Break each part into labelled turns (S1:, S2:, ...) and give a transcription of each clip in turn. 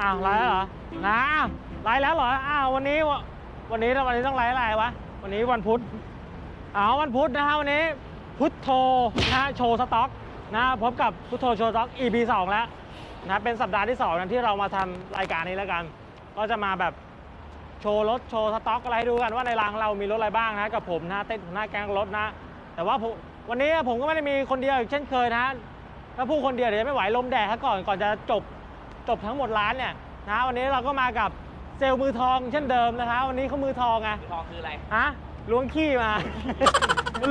S1: อ้าวไลฟ์แล้วเหรอนะไลฟ์แล้วเหรอ อ้าววันนี้วะวันนี้วันนี้ต้องไลฟ์อะไรวะ วันนี้วันพุธอ้าววันพุธนะฮะวันนี้พุทโธนะฮะโชว์สต็อกนะพบกับพุทโธโชว์สต็อก EP 2 แล้วนะเป็นสัปดาห์ที่2นะที่เรามาทำรายการนี้แล้วกัน ก็จะมาแบบ โชว์รถโชว์สต็อกอะไรให้ดูกันว่าในรางเรามีรถอะไรบ้างนะกับผมนะเต้นหัวหน้าแก๊งรถนะ แต่ว่าผมวันนี้ผมก็ไม่ได้มีคนเดียวอีกเช่นเคยนะถ้าพูดคนเดียวเดี๋ยวจะไม่ไหวลมแดดซะก่อนก่อนจะจบจบทั้งหมดร้านเนี่ยนะวันนี้เราก็มากับเซลล์มือทองเช่นเดิมนะคะวันนี้เขามือทองไง
S2: ทองคืออะไร
S1: ฮะล้วงขี้มา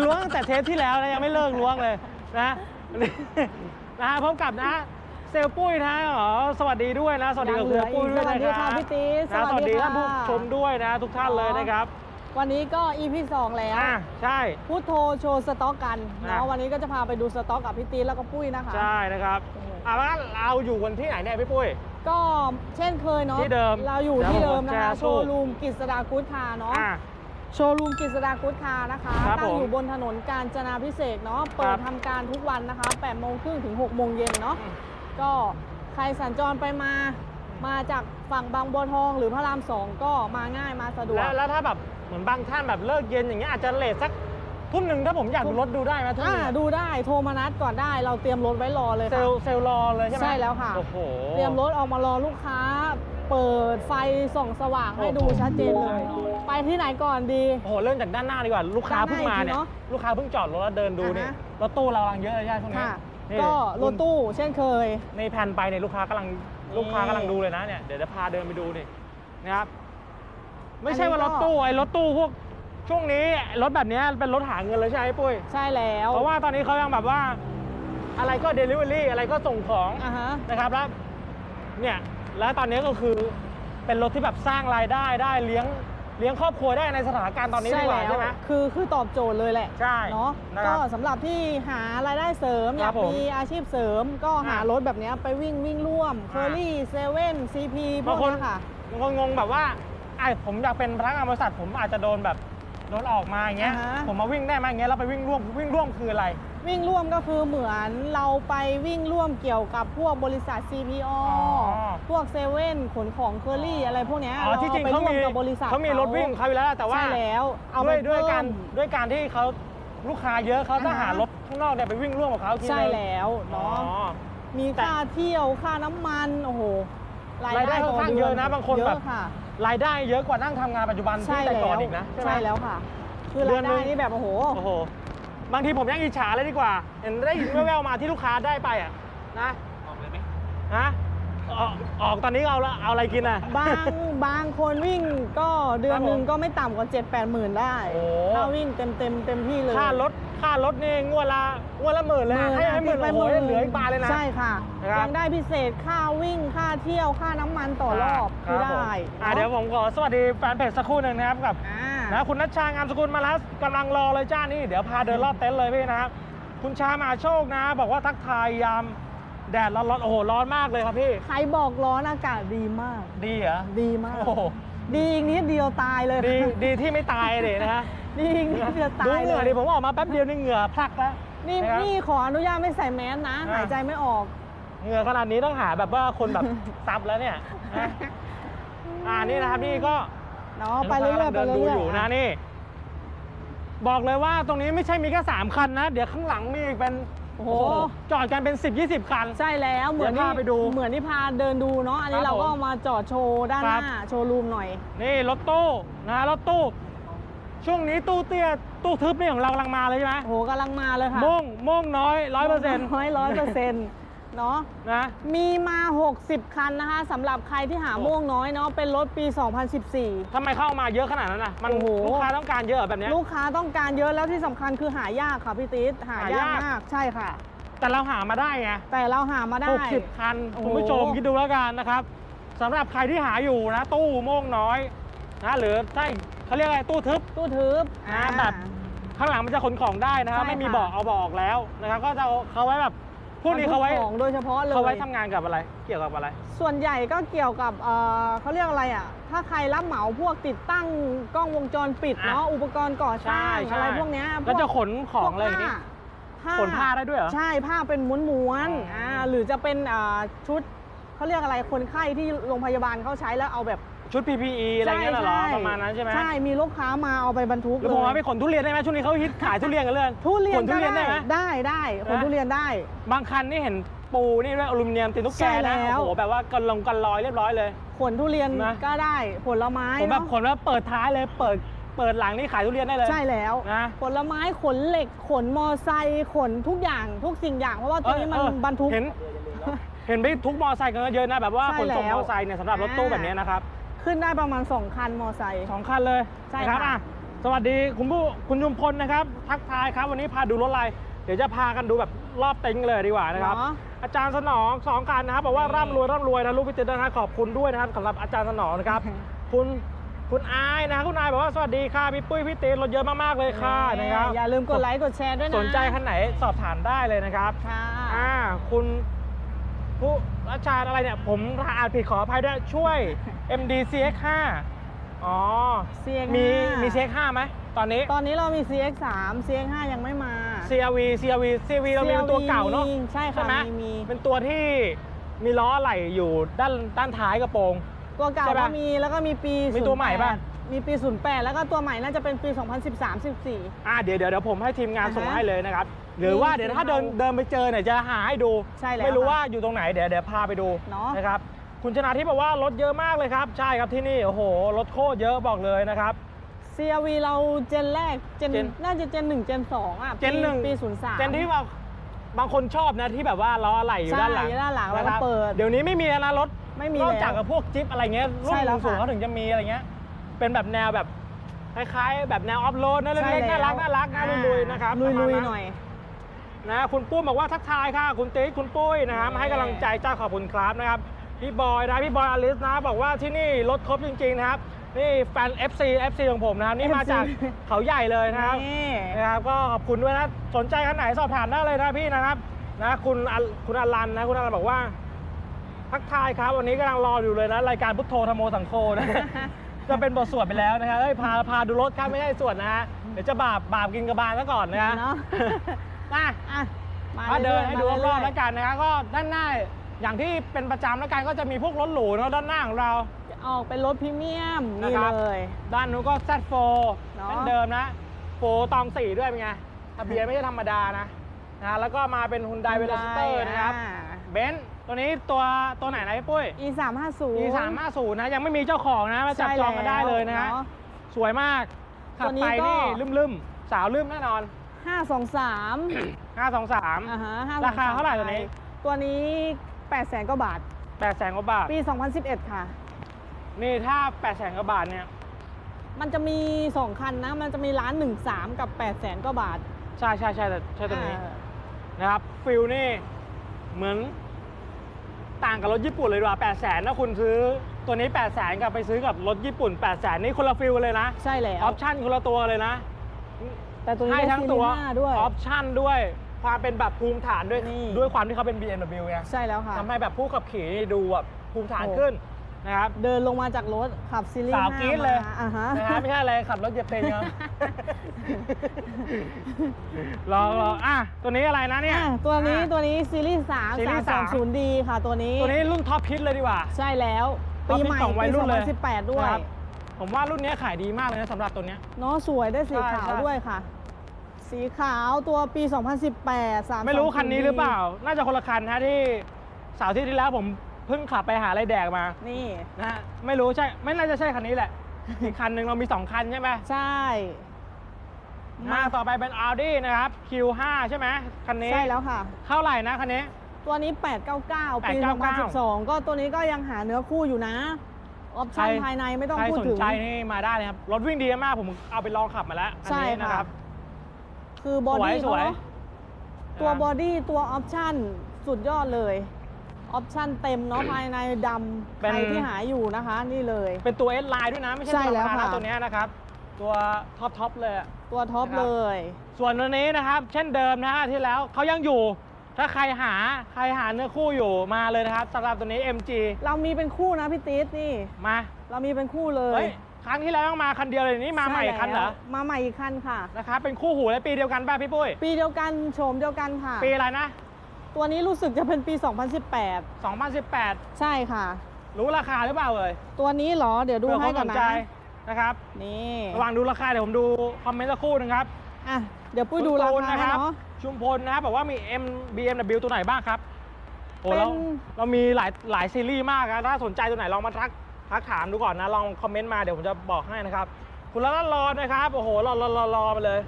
S1: ล้วงตั้งแต่เทปที่แล้วนะยังไม่เลิกล้วงเลยนะวันนี้นะพบกับนะ เซลล์ปุ้ยนะอ๋อสวัสดีด้วยนะ สวัสดีกับ
S3: ยังเหลื
S1: เซล
S3: อ
S1: ล์ปุ้ย
S3: อีก
S1: ด้วยนะ
S3: สวัสดี
S1: ค
S3: ค่ะ
S1: รับ
S3: พี่ติ๊ก
S1: นะ
S3: ส
S1: ส
S3: วั
S1: วั
S3: ส
S1: ส
S3: ดี
S1: ดี
S3: ค่ะ
S1: ท่านผู้ชมด้วยนะ ทุกท่านเลยนะครับ
S3: วันนี้ก็ EP 2 แล้ว
S1: อะใช่
S3: พูดโทรโชว์สต็อกกัน
S1: อะ
S3: เนาะวันนี้ก็จะพาไปดูสต็อกกับพี่ติ๊กแล้วก็ปุ้ยนะคะ
S1: ใช่นะครับ
S3: โอ้โห
S1: อะแล้วเราอยู่กันที่ไหนเนี่ยพี่ปุ้ย
S3: ก็เช่นเคยเนาะ
S1: ที่เดิม
S3: เราอยู่ที่เดิมนะ
S1: เดี๋ยวผมแชร์
S3: คะโชว์รูมกิษดากู๊ดคาร์เนาะ
S1: อะ
S3: โชว์รูมกิษดากู๊ดคาร์นะคะ
S1: ครับ
S3: ตั้ง
S1: ผม
S3: อยู่บนถนนกาญจนาพิเศษกเนาะ เปิ
S1: ครั
S3: ด
S1: บ
S3: ทำการทุกวันนะคะ8โมงครึ่งถึง6โมงเย็นเนาะ
S1: อืม
S3: ก็ใครสัญจรไปมา มาจากฝั่งบางบัวทองหรือพระรามสองก็มาง่ายมาสะดวก
S1: แล้วแล้วถ้าแบบเหมือนบางท่านแบบเลิกเย็นอย่างเงี้ยอาจจะเลทสักทุ่มหนึ่งถ้าผมอยากดูรถดูได้ไหมทุ่มห
S3: อ่า
S1: นึ่ง
S3: ดูได้โทรมานัดก่อนได้ เราเตรียมรถไว้รอเลย
S1: เซ
S3: ค่ะ
S1: ลลเซลลรอเลยใช่ไหม
S3: ใช่แล้วค่ะ
S1: โอ้โห
S3: เตรียมรถออกมารอลูกค้า เปิดไฟส่องสว่างให้ดู
S1: โอ้โห
S3: ชัดเจนเลย ไปที่ไหนก่อนดี
S1: โอ้โหเริ่มจากด้านหน้าดีกว่าลูกค้า
S3: ด้านหน้า
S1: เพิ่งมาเนี่ย
S3: อีกทีเนอะ
S1: ลูกค้าเพิ่งจอดรถแล้วเดินดูนี่
S3: อ่าฮะ
S1: รถตู้เรากำลังเยอะเลยใช่ไหมช่วงนี้
S3: ค่ะ
S1: นี่
S3: ก็รถตู้เช่นเคย
S1: ในแผ่นไปเนี่ยลูกค้ากำลังลูกค้ากำลังดูเลยนะเนี่ยเดี๋ยวจะพาเดินไปดูนี่นะครับ ไม่ใช่ว่ารถตู้ไอ้รถตู้พวกช่วงนี้รถแบบเนี้ยเป็นรถหาเงินเลยใช่ไหมปุ้ย
S3: ใช่แล้ว
S1: เพราะว่าตอนนี้เขายังแบบว่า อะไรก็เดลิเวอรี่อะไรก็ส่งของ
S3: อ่าฮะ
S1: นะครับแล้วเนี่ยแล้วตอนนี้ก็คือเป็นรถที่แบบสร้างรายได้ได้เลี้ยง เลี้ยงครอบครัวได้ในสถานการณ์ตอนนี้ดีกว่าใช่ไหม
S3: คือคือตอบโจทย์เลยแหละ
S1: ใช่
S3: เนาะ
S1: นะครับ
S3: ก็สำหรับที่หารายได้เสริม
S1: ค
S3: อ
S1: รั
S3: ยา
S1: บ
S3: ก
S1: ผม
S3: มีอาชีพเสริม ก็หา
S1: อะ
S3: รถแบบเนี้ยไปวิ่งวิ่งร่วมเคอรี่เซเว่นซีพีพว
S1: บาง
S3: ก
S1: คน
S3: เนี้ยค่ะ
S1: บางคนงงแบบว่าไอ้ผมอยากเป็นพนักงานบริษัทผมอาจจะโดนแบบ โดนออกมาอย่างเงี้ย
S3: อ่าฮะ
S1: ผมมาวิ่งได้ไหมอย่างเงี้ยเราไปวิ่งร่วมวิ่งร่วมคืออะไร
S3: วิ่งร่วมก็คือเหมือนเราไปวิ่งร่วมเกี่ยวกับพวกบริษัท CPO
S1: อ
S3: พวกเซเว่นขนของเคอรี่อะไรพวกเนี้ย
S1: อ๋อที่จริง
S3: ไป
S1: เขา
S3: ร่วม
S1: มี
S3: กับบริษัท
S1: เขามีรถวิ่งของเขาอยู่แล้ว แต่ว่า
S3: ใช่แล้วเอา
S1: ด้วย
S3: ไป
S1: ด้วยการ
S3: เพิ่ม
S1: ด้วยการที่เขาลูกค้าเยอะเขาจะ
S3: อ่าฮะ
S1: หารถข้างนอกเนี่ยไปวิ่งร่วมกับเขาอีกที
S3: ใช่
S1: นึง
S3: แล้ว
S1: อ๋อ
S3: เนาะมี
S1: แต่
S3: ค่าเที่ยวค่าน้ำมันโอ้โห
S1: รายได้ค่อนข้างเยอะนะบางคนแบบ
S3: เยอะค่ะ
S1: รายได้เยอะกว่านั่งทำงานปัจจุบัน
S3: ใช่
S1: ที่แต่
S3: แล้
S1: ก่อน
S3: ว
S1: อีกนะใช่ไหม
S3: ใช่แล้วค่ะ คือ
S1: เดื
S3: รา
S1: อยนห
S3: ได้
S1: นึ่ง
S3: นี่แบบโอ้โห
S1: โอ้โห บางทีผมยังอิจฉาเลยดีกว่า เห็นได้ยินแว่วๆมาที่ลูกค้าได้ไปอะนะ
S2: ออกเลยไหม
S1: ฮะ ออกออกตอนนี้เอาละเอาอะไรกินอะ
S3: บางบางคนวิ่งก็เดือนหนึ่ง
S1: ครับผม
S3: ก็ไม่ต่ำกว่า7 8หมื่นได้
S1: โอ้
S3: ถ้าวิ่งเต็มเต็มเต็มที่เลย
S1: ค่ารถค่ารถนี่งวดละงวดละหมื่นเลยนะให้ให้หมื่น
S3: ติดไป
S1: โอ้โหเหลืออีกบาทเลยนะ
S3: ใช่ค่ะ
S1: นะครับ
S3: ยังได้พิเศษค่าวิ่งค่าเที่ยวค่าน้ำมันต่อรอบ
S1: ค
S3: คือ
S1: รับผม
S3: ได้
S1: อะเดี๋ยวผมขอสวัสดีแฟนเพจสักครู่หนึ่งนะครับกับ
S3: อ่า
S1: นะคุณนัชชางามสกุลมาลัสกำลังรอเลยจ้านี่เดี๋ยวพาเดินรอบเต็นท์เลยพี่นะครับคุณชามหาโชคนะ บอกว่าทักทายยาม แดดร้อนๆโอ้โหร้อนมากเลยครับพี่
S3: ใครบอกร้อนอากาศดีมาก
S1: ดีเหรอ
S3: ดีมาก
S1: โอ้โห
S3: ดีอีกนิดเดียวตายเลย
S1: ดีดีที่ไม่ตายเลยนะฮะ
S3: ดีอีกนิดเดียวตา
S1: ดู
S3: ย
S1: เห
S3: เล
S1: งื่อยดิผมออกมาแป๊บเดียวนี่เหงื่อพลักแล้ว
S3: นี่
S1: นะครับ
S3: นี่ขออนุญาตไม่ใส่แมสนะ
S1: อ่า
S3: หายใจไม่ออก
S1: เหงื่อขนาดนี้ต้องหาแบบว่าคนแบบ ซับแล้วเนี่ยนะอ่านี่นะครับนี่ก็
S3: เนาะไปเรื่อยๆไป
S1: เดิน
S3: เรื่
S1: ดู
S3: อยๆ
S1: อยู่นะนี่ บอกเลยว่าตรงนี้ไม่ใช่มีแค่สามคันนะ เดี๋ยวข้างหลังมีอีกเป็น
S3: โอ้โห
S1: จอดกันเป็น 10 20 คัน
S3: ใช่แล้วเหมือน
S1: เดี๋ยว
S3: ที่
S1: พาไปดู
S3: เหมือนที่พาเดินดูเนาะอันนี้
S1: ครับ
S3: เราก็
S1: ผม
S3: เอามาจอดโชว์ด้าน
S1: ค
S3: ห
S1: รับ
S3: น้าโชว์รูมหน่อย
S1: นี่รถตู้นะรถตู้ ช่วงนี้ตู้เตี้ยตู้ทึบนี่ของเรากำลังมาเลยใช่ไหม
S3: โอ้โหกำลังมาเลยค่ะ
S1: โม่งโม่งน้อยร้อยเปอร์เซ็นต์
S3: ร้อยร้อยเปอร์เซ็นต์ เนาะ
S1: นะ
S3: มีมา 60 คันนะคะสำหรับใครที่หา
S1: โอ้
S3: ม่วงน้อยเนาะเป็นรถปี 2014
S1: ทำไมเข้ามาเยอะขนาดนั้นน่ะมัน
S3: โอ้โห
S1: ลูกค้าต้องการเยอะแบบเนี้ย
S3: ลูกค้าต้องการเยอะแล้วที่สำคัญคือหายากค่ะพี่ติ๊ดหา
S1: หายายา
S3: กกมากใช่ค่ะ
S1: แต่เราหามาได้ไง
S3: แต่เราหามาได้
S1: หกสิบคัน
S3: โอ้โห
S1: คุณผู้ชมคิดดูแล้วกันนะครับสำหรับใครที่หาอยู่นะ ตู้โม่งน้อยนะหรือใช่เขาเรียกอะไรตู้ทึบ
S3: ตู้ทึบ
S1: อ่า
S3: อ่า
S1: แบบ ข้างหลังมันจะขนของได้นะครับ
S3: ใช่
S1: ไม่มี
S3: ค่ะ
S1: เบาะเอาเบาะออกแล้วนะครับ ก็จะเอาเขาไว้แบบ พวกนี้เขาไว้
S3: บรรทุของโดยเฉพาะเลย
S1: เขาไว้ทำงานกับอะไร เกี่ยวกับอะไร
S3: ส่วนใหญ่ก็เกี่ยวกับเอ่อเขาเรียกอะไรอะ ถ้าใครรับเหมาพวกติดตั้งกล้องวงจรปิด
S1: อะ
S3: เนาะ อุปกรณ์ก่อสร้าง
S1: ใช่
S3: อะไรพวกเนี้ย
S1: แล้วจะ
S3: พ
S1: ขนของอะไรอย่าง
S3: พว
S1: นี้
S3: กผ้า
S1: ขนผ้าได้ด้วยเหรอ
S3: ใช่ผ้าเป็นม้วน
S1: อ๋ออ่
S3: ๆอ่าหรือจะเป็นอ่าชุดเขาเรียกอะไรคนไข้ที่โรงพยาบาลเขาใช้แล้วเอาแบบ
S1: ชุด PPE อะไรเงี้ยเหรอ ประมาณนั้นใช่ไหม
S3: ใช่ มีลูกค้ามาเอาไปบรรทุก
S1: หรือผมว่าไปขนทุเรียนได้ไหมช่วงนี้เขาฮิตขายทุเรียนกันเลย
S3: ทุเรีย
S1: ข
S3: น
S1: นทุ
S3: ก็
S1: เรียนได้
S3: ได้
S1: ไหม
S3: ได้ได้คน
S1: นะ
S3: ทุเรียนได้
S1: บางคันนี่เห็นปูนี่ด้วยอลูมิเนียมติดตุ๊กแก
S3: ใช่
S1: นะ
S3: แล้ว
S1: โอ้โหแบบว่ากันลงกันลอยเรียบร้อยเลย
S3: ขนทุเรียน
S1: นะ
S3: ก็ได้ผลไม้
S1: ผมแบบ
S3: เนาะ
S1: ขนแล้วเปิดท้ายเลยเปิดเปิดหลังนี่ขายทุเรียนได้เลย
S3: ใช่แล้ว
S1: นะ
S3: ผลไม้ขนเหล็กขนมอไซค์ขนทุกอย่างทุกสิ่งอย่างเพราะว่าตัวนี้มัน
S1: เออเออบ
S3: รรทุก
S1: เห็น เห็นไปทุกมอไซค์กันเยอะนะแบบว่า
S3: ใช่
S1: ขนส่ง
S3: แล้ว
S1: มอไซค์เนี่ยสำหรับรถตู้
S3: อ่า
S1: แบบนี้นะครับ
S3: ขึ้นได้ประมาณ 2 คันมอไซค์
S1: สองคันเลย
S3: ใช่
S1: นะครับ
S3: ค่ะ
S1: อะ สวัสดีคุณผู้คุณยุมพลนะครับ ทักทายครับวันนี้พาดูรถอะไร เดี๋ยวจะพากันดูแบบรอบเต็งเลยดีกว่านะครับ
S3: เนาะ
S1: อาจารย์สนองสองคันนะครับบอกว่า
S3: นี่
S1: ร่ำรวยร่ำรวยนะลูกพิจิตรนะครับขอบคุณด้วยนะครับสำหรับอาจารย์สนองนะครับ คุณคุณอายนะคุณอายบอกว่าสวัสดีค่ะพี่ปุ้ยพี่ตีนรถเยอะมากๆเลยค่ะนะครับ
S3: อย่าลืมกดไลค์กดแชร์ด้วยนะ
S1: สนใจคันไหนสอบถามได้เลยนะครับ
S3: ค่ะ
S1: อ่า คุณ ผู้อาจารย์อะไรเนี่ย ผมอ่านผิดขออภัยด้วยช่วย MD CX5 อ๋อ
S3: CX
S1: มีมี CX5 ไหมตอนนี้
S3: ตอนนี้เรามี CX3 CX5 ยังไม่มา
S1: CRV CRV CRV เรามีเป็นตัวเก่าเนาะ
S3: ใช่
S1: ใช่
S3: ค่ะ
S1: ไหม
S3: มีมี
S1: เป็นตัวที่มีล้อไหลอยู่ด้านด้านท้ายกระโปรง
S3: ตัวเก่า
S1: ใช่ปะ
S3: ก็มีแล้วก็มีปี
S1: มีตัวใหม่ปะ
S3: 08มีปี 08 แล้วก็ตัวใหม่น่าจะเป็นปี 2013 14
S1: อ่าเดี๋ยวเดี๋ยวเดี๋ยวผมให้ทีมงาน
S3: อ่าฮะ
S1: ส่งให้เลยนะครับ หรือว่าเดี๋ยวถ้าเดินเดินไปเจอเนี่ยจะหาให้ดู
S3: ใช่แล้ว
S1: ไม่รู้
S3: ค่ะ
S1: ว่าอยู่ตรงไหนเดี๋ยวเดี๋ยวพาไปดู
S3: เนาะ
S1: นะครับ คุณชนะที่บอกว่ารถเยอะมากเลยครับ ใช่ครับที่นี่ โอ้โห รถโคตรเยอะบอกเลยนะครับ
S3: CRV เราเจนแรกเจน
S1: เจน
S3: น่าจะเจน1เจน2อะ
S1: เจนหนึ่ง
S3: ปี03
S1: เจนที่ว่าบางคนชอบนะที่แบบว่าล้อไหลอยู่
S3: ใช่
S1: ด้านหลัง
S3: ด้านหลังแล้วะ
S1: ค
S3: ก็
S1: รับ
S3: เปิด
S1: เดี๋ยวนี้ไม่มีแล้วนะรถ
S3: ไม่มี
S1: นอกจาก
S3: แล้ว
S1: กับพวกจิ๊ปอะไรเงี้ยรุ่
S3: ใช่
S1: น
S3: แล้ว
S1: สูงๆ
S3: ค่ะ
S1: เขาถึงจะมีอะไรเงี้ย เป็นแบบแนวแบบคล้ายๆ แบบแนวออฟโรดนะ
S3: ใช่
S1: เล็กๆน่ารัก
S3: แล้ว
S1: น่ารักนะ
S3: อ่า
S1: ลุยๆนะครับ
S3: ลุย
S1: ประมาณ
S3: ๆ
S1: นั้น
S3: หน่อย
S1: นะคุณปุ้มบอกว่าทักทายค่ะ คุณติ๊กคุณปุ้ยนะครับ
S3: นี่
S1: ให้กำลังใจเจ้าขอบคุณครับนะครับพี่บอยนะพี่บอยอลิสนะบอกว่าที่นี่รถครบจริงๆนะครับ นี่แฟน FC FC ของผมนะครับนี่มาจาก
S3: FC
S1: เขาใหญ่เลยนะครับ
S3: นี่
S1: นะครับก็ขอบคุณด้วยนะสนใจคันไหนสอบถามได้เลยนะพี่นะครับนะคุณอลคุณอลันนะคุณอลันบอกว่าทักทายครับ วันนี้กำลังรออยู่เลยนะ รายการพุทโธธรรมโมสังโฆนะจะเป็นบทสวดไปแล้วนะครับเอ้ยพาพาดูรถครับไม่ใช่สวดนะฮะเดี๋ยวจะบาปบาปกินกระบาลซะก่อนนะฮะ
S3: เนาะ
S1: มา
S3: อะมา
S1: มาเดินให้ดู
S3: รื่ยๆ
S1: รอบๆ
S3: มา
S1: แล้วกันนะครับก็ด้านหน้าอย่างที่เป็นประจำแล้วกันก็จะมีพวกรถหรูเนาะด้านหน้าของเรา
S3: ออกเป็นรถพรีเมียม
S1: นะ
S3: นี่
S1: ครับ
S3: เลย
S1: ด้านนู้นก็ Z4
S3: เนาะ
S1: เป็นเดิมนะโฟตองสี่ด้วยเป็นไงทะเบียนไม่ใช่ธรรมดานะนะแล้วก็มาเป็นฮุนไดเวล s สเตอร์นะครับ
S3: อ่า
S1: เบนซ์ตัวนี้ตัวตัวไหนนะพี่ปุ้ย
S3: E 3 5 0
S1: E 3 5 0นะยังไม่มีเจ้าของนะมาจับจองกันได้เลยนะฮะ สวยมาก ขับ
S3: ตัวนี้
S1: ไป
S3: ก็
S1: นี่ลืมๆ สาวลืมแน่นอน
S3: ห้าสองสาม
S1: 523
S3: อ่าฮะ523
S1: ราคาเท่าไหร่ตัวนี้
S3: ตัวนี้8 0 0แสนกว่าบาท
S1: 8แสนกว่าบาท
S3: ปี 2011 ค่ะ
S1: นี่ถ้า8แสนกว่าบาทเนี่ย
S3: มันจะมี 2 คันนะ มันจะมีร้าน 1 3 กับ 8 0 0แสนกว่าบาท
S1: ใช่ใช่ใช่แต่ใช่ตัวนี้
S3: อ่า
S1: นะครับ ฟิลนี่เหมือนต่างกับรถญี่ปุ่นเลยดีกว่า8แสนถ้าคุณซื้อตัวนี้8แสนกับไปซื้อกับรถญี่ปุ่น8แสนนี่คนละฟิลเลยนะ
S3: ใช่แล้ว
S1: ออปชั่นคนละตัวเลยนะ
S3: แต่ตัวนี้
S1: ให้
S3: ได้
S1: ทั้ง
S3: ซี
S1: ตั
S3: รี
S1: ว
S3: ส์5ด้วย
S1: ออปชั่นด้วยความเป็นแบบภูมิฐานด้วย
S3: นี่
S1: ด้วยความที่เขาเป็น BMW ไง
S3: ใช่แล้วค่ะ
S1: ทำให้แบบผู้ขับขี่นี่ดูแบบภูมิฐาน
S3: โอ้
S1: ขึ้นนะครับ
S3: เดินลงมาจากรถขับซีรีส์
S1: สาว
S3: 5
S1: กรี๊ดเลย
S3: มาอ่าฮะ
S1: นะฮะไม่ใช่อะไรขับรถเหยียบเพลงครับ รอรออะตัวนี้อะไรนะเนี่ย
S3: อะตัวนี้
S1: อะ
S3: ตัวนี้ซีรีส์3
S1: ซีรีส์สาม
S3: 320D ค่ะตัวนี้
S1: ตัวนี้รุ่นท็อปฮิตเลยดีกว่า
S3: ใช่แล้ว
S1: ท็อป
S3: ปี
S1: ฮิต
S3: ใหม่
S1: ของวัย
S3: ปี
S1: รุ่นเลย
S3: 2018 ด้วย
S1: นะครับ ผมว่ารุ่นนี้ขายดีมากเลยนะสำหรับตัวเนี้ย
S3: เนาะสวยได้สี
S1: ใช่
S3: ขาว
S1: ใช่
S3: ด้วยค่ะ สีขาวตัวปี 2018 3
S1: ไม่รู้คันนี้หรือเปล่า น่าจะคนละคันนะที่เสาร์อาที่ที่แล้วผมเพิ่งขับไปหาอะไรแดกมา
S3: นี่
S1: นะฮะไม่รู้ใช่ไม่น่าจะใช่คันนี้แหละ อีกคันหนึ่งเรามี2คันใช่ไหม
S3: ใช่
S1: มาต่อไปเป็น Audi นะครับ Q5 ใช่ไหมคันนี้
S3: ใช่แล้วค่ะ
S1: เท่าไหร่นะคันนี้
S3: ตัวนี้ 899 ปี
S1: 899
S3: 2012 ก็ตัวนี้ก็ยังหาเนื้อคู่อยู่นะ ออปชั่น
S1: ใคร
S3: ภายในไม่ต้อง
S1: ใคร
S3: พูด
S1: สน
S3: ถึง
S1: ใจนี่มาได้เลยครับ รถวิ่งดีมากผมเอาไปลองขับมาแล้วอัน
S3: ใช่
S1: นี้
S3: ค่ะ
S1: นะครับ
S3: คือบอดี้
S1: สวย
S3: เขาเนอะตัวบอดี้ตัวออปชั่นสุดยอดเลยออปชั่นเต็มเนาะภายในดำ
S1: เป็น
S3: ใครที่หาอยู่นะคะ นี่เลย
S1: เป็นตัว S line ด้วยนะ ไม่ใช่
S3: ใช่
S1: ธรรม
S3: แล้ว
S1: ดานะ
S3: ค่ะ
S1: ตัวเนี้ยนะครับ ตัวท็อปท็อปเลยอะ
S3: ตัวท็อป
S1: นะครับ
S3: เลย
S1: ส่วนตัวนี้นะครับ เช่นเดิมนะฮะที่แล้วเขายังอยู่ ถ้าใครหาใครหาเนื้อคู่อยู่มาเลยนะครับสำหรับตัวนี้ MG
S3: เรามีเป็นคู่นะพี่ติ๊ดนี่
S1: มา
S3: เรามีเป็นคู่เลย
S1: เฮ้ยครั้งที่แล้วต้องมาคันเดียวเลยนี่มาใหม่อีกคันเหรอ
S3: ใช่แล้วมาใหม่อีกคันค่ะ
S1: นะครับเป็นคู่หูและปีเดียวกันป่ะพี่ปุ้ย
S3: ปีเดียวกันโฉมเดียวกันค่ะ
S1: ปีอะไรนะ
S3: ตัวนี้รู้สึกจะเป็นปี 2018
S1: 2018
S3: ใช่ค่ะ
S1: รู้ราคาหรือเปล่าเอ่ย
S3: ตัวนี้เหรอเดี๋ยวดู
S1: เผื่อค
S3: ให้
S1: น
S3: ก่
S1: ส
S3: อน
S1: น
S3: นะ
S1: ใจนะครับ
S3: นี่
S1: ระหว่างดูราคาเดี๋ยวผมดูคอมเมนต์สักครู่หนึงครับ
S3: อะเดี๋ยวปุ้ยดูรา
S1: คุณตูน
S3: คา
S1: นะค
S3: ให้
S1: รับ
S3: เนาะ
S1: ชุมพลนะครับบอกว่ามี M BMW ตัวไหนบ้างครับโอ้
S3: เป็น
S1: เราเรามีหลายหลายซีรีส์มากนะถ้าสนใจตัวไหนลองมาทักทักถามดูก่อนนะลองคอมเมนต์มาเดี๋ยวผมจะบอกให้นะครับ คุณละละรอนะครับโอ้โหรอรอรอรอมาเลย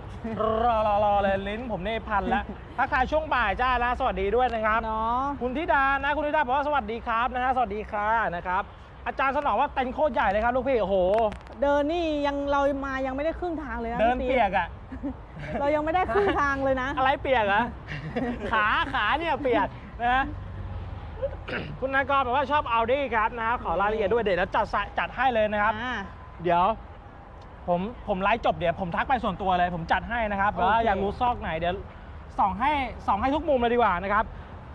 S1: รอรอรอเลยลิ้นผมนี่พันแล้วทักทายช่วงบ่ายจ้านะสวัสดีด้วยนะครับ
S3: เนาะ
S1: คุณธิดานะคุณธิดาบอกว่าสวัสดีครับนะฮะสวัสดีค่ะนะครับ อาจารย์สนองว่าเต็นท์โคตรใหญ่เลยครับลูกพี่โอ้โห
S3: เดินนี่ยังเรามายังไม่ได้ครึ่งทางเลยนะ
S1: เดิน
S3: พี่
S1: เปี
S3: ติ๊
S1: ยกอะ
S3: เรายังไม่ได้ครึ่งทางเลยนะ
S1: อะไรเปียกเหรอะขาขาเนี่ยเปียกนะคุณนายกรบอกว่าชอบเอาดี้ครับนะครับขอรายละเอียดด้วยเดี๋ยวเราจัดสายจัดให้เลยนะครับ
S3: อ่า
S1: เดี๋ยว ผมผมไลฟ์จบเดี๋ยวผมทักไปส่วนตัวเลย ผมจัดให้นะครับ
S3: โอเค
S1: ว่าอยากรู้ซอกไหนเดี๋ยวส่องให้ส่องให้ทุกมุมเลยดีกว่านะครับ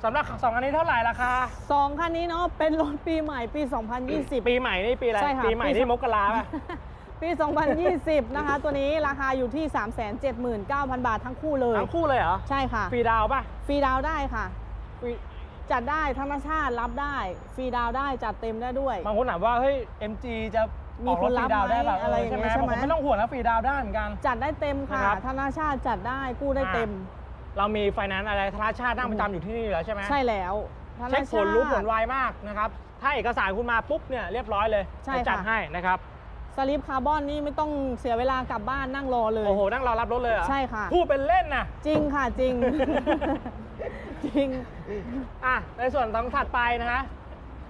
S1: สำหรับสองอันนี้เท่าไหร่ราคา
S3: สองคันนี้เนาะเป็นรถปีใหม่ปี 2020
S1: ปีใหม่นี่ปีอะไร
S3: ใช่ค่ะ
S1: ปีใหม่
S3: ปี
S1: นี่มกราป่ะ
S3: ปี 2020 นะคะ ตัวนี้ราคาอยู่ที่ 379,000 บาททั้งคู่เลย
S1: ทั้งคู่เลยเหรอ
S3: ใช่ค่ะ
S1: ฟรีดาวน์ป่ะ
S3: ฟรีดาวน์ได้ค่ะ
S1: ฟรี
S3: จัดได้ธรรมชาติรับได้ ฟรีดาวน์ได้จัดเต็มได้ด้วย
S1: บางคนถามว่าเฮ้ย MG จะออกรถฟรีดาวน์ได้ป่ะ
S3: มีคนรับไหมอะไรอย่างเงี้ย
S1: ใช่ไหม
S3: ใช่ไหม
S1: บางคนไม่ต้องห่วงนะฟรีดาวน์ได้เหมือนกัน
S3: จัดได้เต็มค่ะ
S1: นะครับ
S3: ธนาชาติจัดได้กู้ได้เต็ม
S1: เรามีไฟแนนซ์อะไรธนาชาตินั่งประจำอยู่ที่นี่อยู่แล้วใช่ไหม
S3: ใช่แล้วธนา
S1: เช็ค
S3: ชาติ
S1: ผลรู้ผลไวมากนะครับ ถ้าเอกสารคุณมาปุ๊บเนี่ยเรียบร้อยเลย
S3: ใช่
S1: จะจัด
S3: ค่ะ
S1: ให้นะครับ
S3: สลิปคาร์บอนนี่ไม่ต้องเสียเวลากลับบ้านนั่งรอเลย
S1: โอ้โห นั่งรอรับรถเลยเหรอ
S3: ใช่ค่ะ
S1: พูดเป็นเล่นนะ
S3: จริงค่ะจริง จริง
S1: อะ ในส่วนของถัดไปนะฮะ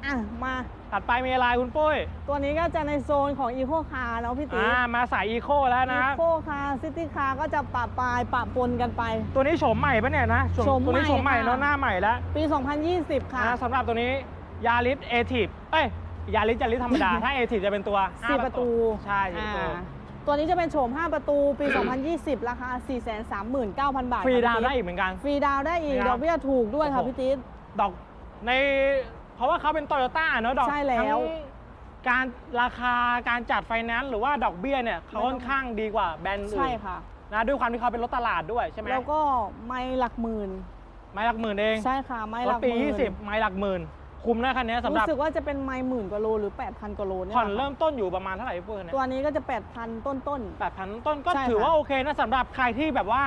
S3: อะมา
S1: ถัดไปมีอะไรคุณปุ้ย
S3: ตัวนี้ก็จะในโซนของอีโคคาร์เนาะพี่ติ๊
S1: อ่ามาสายอีโคแล้ว
S3: อี
S1: นะ
S3: โคคาร์ซิตี้คาร์ก็จะปะปลายปะปนกันไป
S1: ตัวนี้โฉมใหม่ปะเนี่ยนะ
S3: โฉม
S1: ตัวนี้
S3: ใหม่
S1: โฉมใหม่
S3: ค่ะ
S1: เนาะหน้าใหม่แล้ว
S3: ปี 2020 ค่ะ
S1: นะสำหรับตัวนี้ยาริสเอทีฟเอ้ยยาริสยาริสธรรมดา ถ้าเอทีฟจะเป็นตัวห้า
S3: สี่ประตู
S1: ใช่สี่
S3: อ่า
S1: ประตู
S3: ตัวนี้จะเป็นโฉม 5 ประตู ปี 2020 ราคา 439,000 บาท
S1: ฟรี
S3: ค่ะ
S1: ดาวน์ได้
S3: พี่
S1: อีกเหมือนกัน
S3: ฟรีดาวน์ได้อีก
S1: นะครับ
S3: ดอกเบี้ยถูกด้วยค่ะ
S1: โอ้โห
S3: พี่ติ๊ด
S1: ดอกใน เพราะว่าเขาเป็นโตโยต้าเนอะดอก
S3: ใช่แล้ว
S1: ทั้งการราคาการจัดไฟแนนซ์หรือว่าดอกเบี้ยเนี่ยเขา
S3: ไม่ต้อง
S1: ค่อนข้างดีกว่าแบรนด์อื่น
S3: ใช่ค่ะ
S1: นะด้วยความที่เขาเป็นรถตลาดด้วยใช่ไหม
S3: แล้วก็ไม่หลักหมื่น
S1: ไม้หลักหมื่นเอง
S3: ใช่ค่ะ ไม่
S1: ร
S3: ห
S1: ถ
S3: ลัก
S1: ปี
S3: หมื่น
S1: 20ไม้หลักหมื่นคุ้มนะคันนี้สำหรับ
S3: รู้สึกว่าจะเป็นไม่หมื่นกว่าโลหรือ 8,000กว่าโลเนี่ย
S1: ผ่อน
S3: แหละค่ะ
S1: เริ่มต้นอยู่ประมาณเท่าไหร่พี่ปุ้ยเนี่ย
S3: ตัวนี้ก็จะ 8,000 ต้นต้น
S1: แปดพันต้นก็
S3: ใช่
S1: ถือ
S3: ค่ะ
S1: ว่าโอเคนะสำหรับใครที่แบบว่า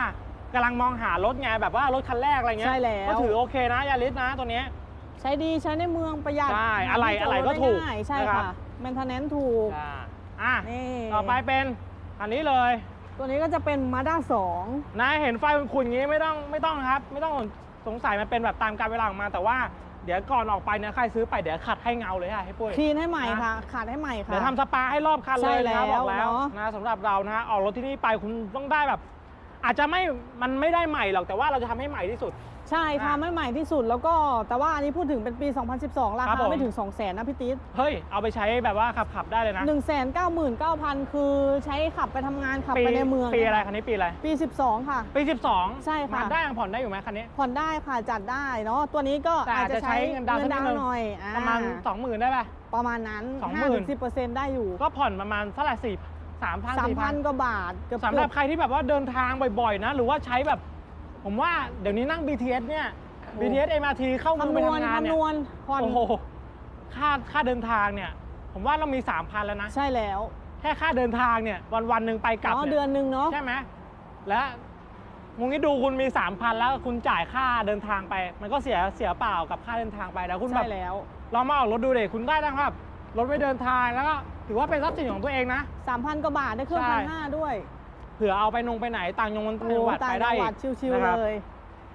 S1: กำลังมองหารถไงแบบว่ารถคันแรกอะไรเงี้ย
S3: ใช่แล้ว
S1: ก็ถือโอเคนะยาริสนะตัวเนี้ย
S3: ๆ ใช้ดีใช้ในเมืองประหยัด
S1: ใช่อะไร
S3: ที่จ
S1: อะไรก็
S3: ด้
S1: ถูก
S3: ง่ายใช่
S1: นะครับ
S3: ค่ะแมนเทนแนนถูก
S1: อ่าอะ
S3: นี่
S1: ต่อไปเป็นอันนี้เลย
S3: ตัวนี้ก็จะเป็นมาด้า2
S1: นายเห็นไฟขุ่นๆอย่างนี้ไม่ต้องไม่ต้องครับ ไม่ต้องสงสัยมันเป็นแบบตามการเวลาออกมา แต่ว่าเดี๋ยวก่อนออกไปเนี่ยใครซื้อไปเดี๋ยวขัดให้เงาเลยค่ะให้ปุ้ย
S3: คลีนให้ใหม่
S1: นะ
S3: ค่ะ ขาดให้ใหม่ค่ะ
S1: เดี๋ยวทำสปาให้รอบคันเลย
S3: ใช่
S1: นะครับ
S3: แล้ว
S1: บอกแล้ว
S3: เนอะ
S1: นะสำหรับเรานะฮะออกรถที่นี่ไปคุณต้องได้แบบ อาจจะไม่มันไม่ได้ใหม่หรอกแต่ว่าเราจะทำให้ใหม่ที่สุด
S3: ใช่
S1: อะ
S3: ทำให้ใหม่ที่สุดแล้วก็แต่ว่าอันนี้พูดถึงเป็นปี 2012 รา
S1: ครับ
S3: คา
S1: ผม
S3: ไม่ถึง 2 0 0 0 0นนะพี่ติ๊ด
S1: เฮ้ย เอาไปใช้แบบว่าขับขับๆได้เลยนะ
S3: 1 9 9 0 0 0 คือใช้ขับไปทำงานขับ
S1: ปี
S3: ไปในเมือง
S1: ปีอะไร
S3: เนี่ย
S1: คันนี้ปีอะไร
S3: ปี 12 ค่ะ
S1: ปี 12
S3: ใช่ค่ะ
S1: ผ่อนได้ยังผ่อนได้อยู่ไหมคันนี้
S3: ผ่อนได้ค่ะจัดได้เนาะตัวนี้ก็
S1: แต่
S3: อาจจะใช้
S1: อาจจะใช้เงินดาวน์
S3: เงินดาว
S1: สักนิดนึ
S3: น์
S1: ง
S3: หน่อยอ่
S1: ประมาณ20,000ได้ป่ะ
S3: ประมาณนั้น
S1: สองหมื่น
S3: 5-10%ได้อยู่
S1: ก็ผ่อนประมาณเท่าไหร่สี่ สามพันสี่พัน
S3: 3,000กว่าบาทเกือบ
S1: สำหรับใครที่แบบว่าเดินทางบ่อยๆนะ หรือว่าใช้แบบ ผมว่าเดี๋ยวนี้นั่ง BTS เนี่ย BTS MRT เข้าเมือง
S3: คำ
S1: ไป
S3: นวณ
S1: ทำงานเนี่
S3: คำน
S1: ยว
S3: ณผ่อน
S1: โอ้โหค่าค่าเดินทางเนี่ย ผมว่าเรามี 3,000 แล้วนะ
S3: ใช่แล้ว
S1: แค่ค่าเดินทางเนี่ย วันวันๆหนึ่งไปกลับ
S3: เนาะ
S1: เนี่ย
S3: เดือนหนึ่งเนาะ
S1: ใช่ไหม และมึงคิดดูคุณมี 3,000 แล้วคุณจ่ายค่าเดินทางไป มันก็เสียเสียเปล่ากับค่าเดินทางไปแล้วคุณแบ
S3: ใช่
S1: บ
S3: แล้ว
S1: ลองมาออกรถดูเด็คุณได้ทั้งแบบรถไปเดินทางแล้วก็ ถือว่าเป็นทรัพย์สินของตัวเองนะ
S3: 3,000กว่าบาทได้เครื่อง
S1: ใช่
S3: พันห้าด้วย
S1: เผื่อเอาไปนงไปไหนต่างยงมันต่าง
S3: โอ้
S1: จังหวัด
S3: ต่า
S1: ไป
S3: ง
S1: ได้
S3: จังห
S1: อี
S3: วัด
S1: ก
S3: ชิว
S1: นะครับ
S3: ๆเลย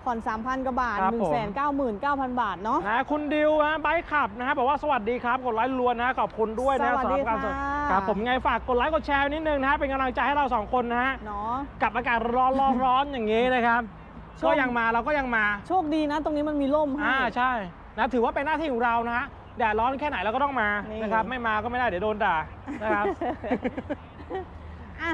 S3: ผ่อน3,000กว่าบาท
S1: ครับ
S3: 1
S1: ผม
S3: 9 9 0 0 0บาทเนาะ
S1: นะคุณดิวนะไบค์ขับนะฮะบอกว่าสวัสดีครับ กดไลค์รวนนะ ขอบคุณด้วยนะ
S3: สวัสดี
S1: สำหรับการ
S3: ค่ะ
S1: ครับผมไงฝากกดไลค์กดแชร์นิดนึงนะฮะเป็นกำลังใจให้เราสองคนนะฮะ
S3: เนาะ
S1: กับอากาศร้อนร้อนร้อนอย่างนี้นะครับ
S3: ช่วง
S1: ก็ยังมาเราก็ยังมา
S3: โชคดีนะ ตรงนี้มันมีร่มให้
S1: อ่าใช่นะถือว่าเป็นหน้าที่ของเรานะฮะ แดดร้อนแค่ไหนเราก็ต้องมา
S3: นี่
S1: นะครับ ไม่มาก็ไม่ได้เดี๋ยวโดนด่านะครับ
S3: อะ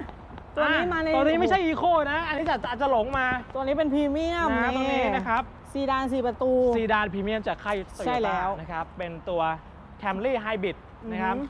S3: ตัวนี้มาใน
S1: อะตัวนี้ไม่ใช่อีโคนะ อันนี้จะอาจจะหลงมา
S3: ตัวนี้เป็นพรีเมียม
S1: นะตัวนี้นะครับ
S3: ซีดานสี่ประตู
S1: ซีดานพรีเมียมจากค่ายโต
S3: ใช่
S1: โย
S3: แล้
S1: ต้าวนะครับ เป็นตัว Camry Hybrid นะครับ
S3: อือ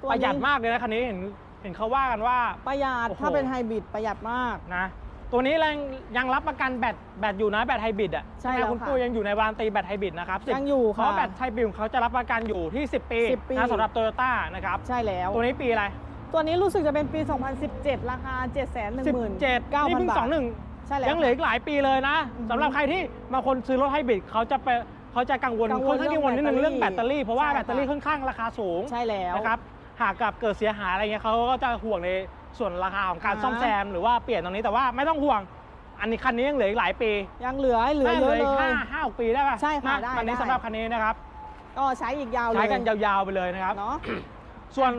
S3: หือ
S1: ประหยัดมากเลยนะคันนี้เห็นเห็นเขาว่ากันว่า
S3: ประหยัด
S1: โอ้โห
S3: ถ้าเป็นไฮบริดประหยัดมาก
S1: นะ ตัวนี้ยังยังรับประกันแบตแบตอยู่นะแบตไฮบริดอะ
S3: ใช่
S1: ไหม
S3: แล้ว
S1: คุณ
S3: ค่ะ
S1: ปุ้ยยังอยู่ในวารันตีแบตไฮบริดนะครับ10
S3: ยังอยู่
S1: เพ
S3: ค่ะ
S1: ราะแบตไฮบริดของเขาจะรับประกันอยู่ที่ 10 ปี
S3: 10ปี
S1: นะสำหรับโตโยต้านะครับ
S3: ใช่แล้ว
S1: ตัวนี้ปีอะไร
S3: ตัวนี้รู้สึกจะเป็นปี 2017 ราคา 7 1 9 0 0 0
S1: 17นี่เพิ่ง
S3: บาท
S1: สองหนึ่ง
S3: ใช่แล้ว
S1: ยังเหลืออีกหลายปีเลยนะ
S3: อือฮึ
S1: สำหรับใครที่บางคนซื้อรถไฮบริดเขาจะไปเขาจะกังวล
S3: กังวล
S1: ค่อนข้างกังวลนิดนึง
S3: เรื่
S1: เรื่
S3: อ
S1: องง
S3: แบ
S1: แบ
S3: ต
S1: ต
S3: เต
S1: เต
S3: อ
S1: อ
S3: รี่
S1: รี่เพราะว่า
S3: ใช่
S1: แบตเตอรี่
S3: ค่ะ
S1: ค่อนข้างราคาสูง
S3: ใช่แล้ว
S1: นะครับหากกับเกิดเสียหายอะไรเงี้ยเขาก็จะห่วงใน ส่วนราคาของการ
S3: อ่า
S1: ซ่อมแซมหรือว่าเปลี่ยนตรงนี้แต่ว่าไม่ต้องห่วง อันนี้คันนี้ยังเหลืออีกหลายปี
S3: ยังเหลือเหลือ
S1: น่า
S3: เยอะ
S1: อีก
S3: เล
S1: ห้าย ห้าหกปีได้ป่ะ
S3: ใช่ค่ะ
S1: น
S3: ได้
S1: คันนี้
S3: ได้
S1: สำหรับคันนี้นะครับ
S3: ก็ใช้อีกยาวเลย
S1: ใช้กันยาวๆไปเลยนะครับ
S3: เนาะ
S1: ส่วน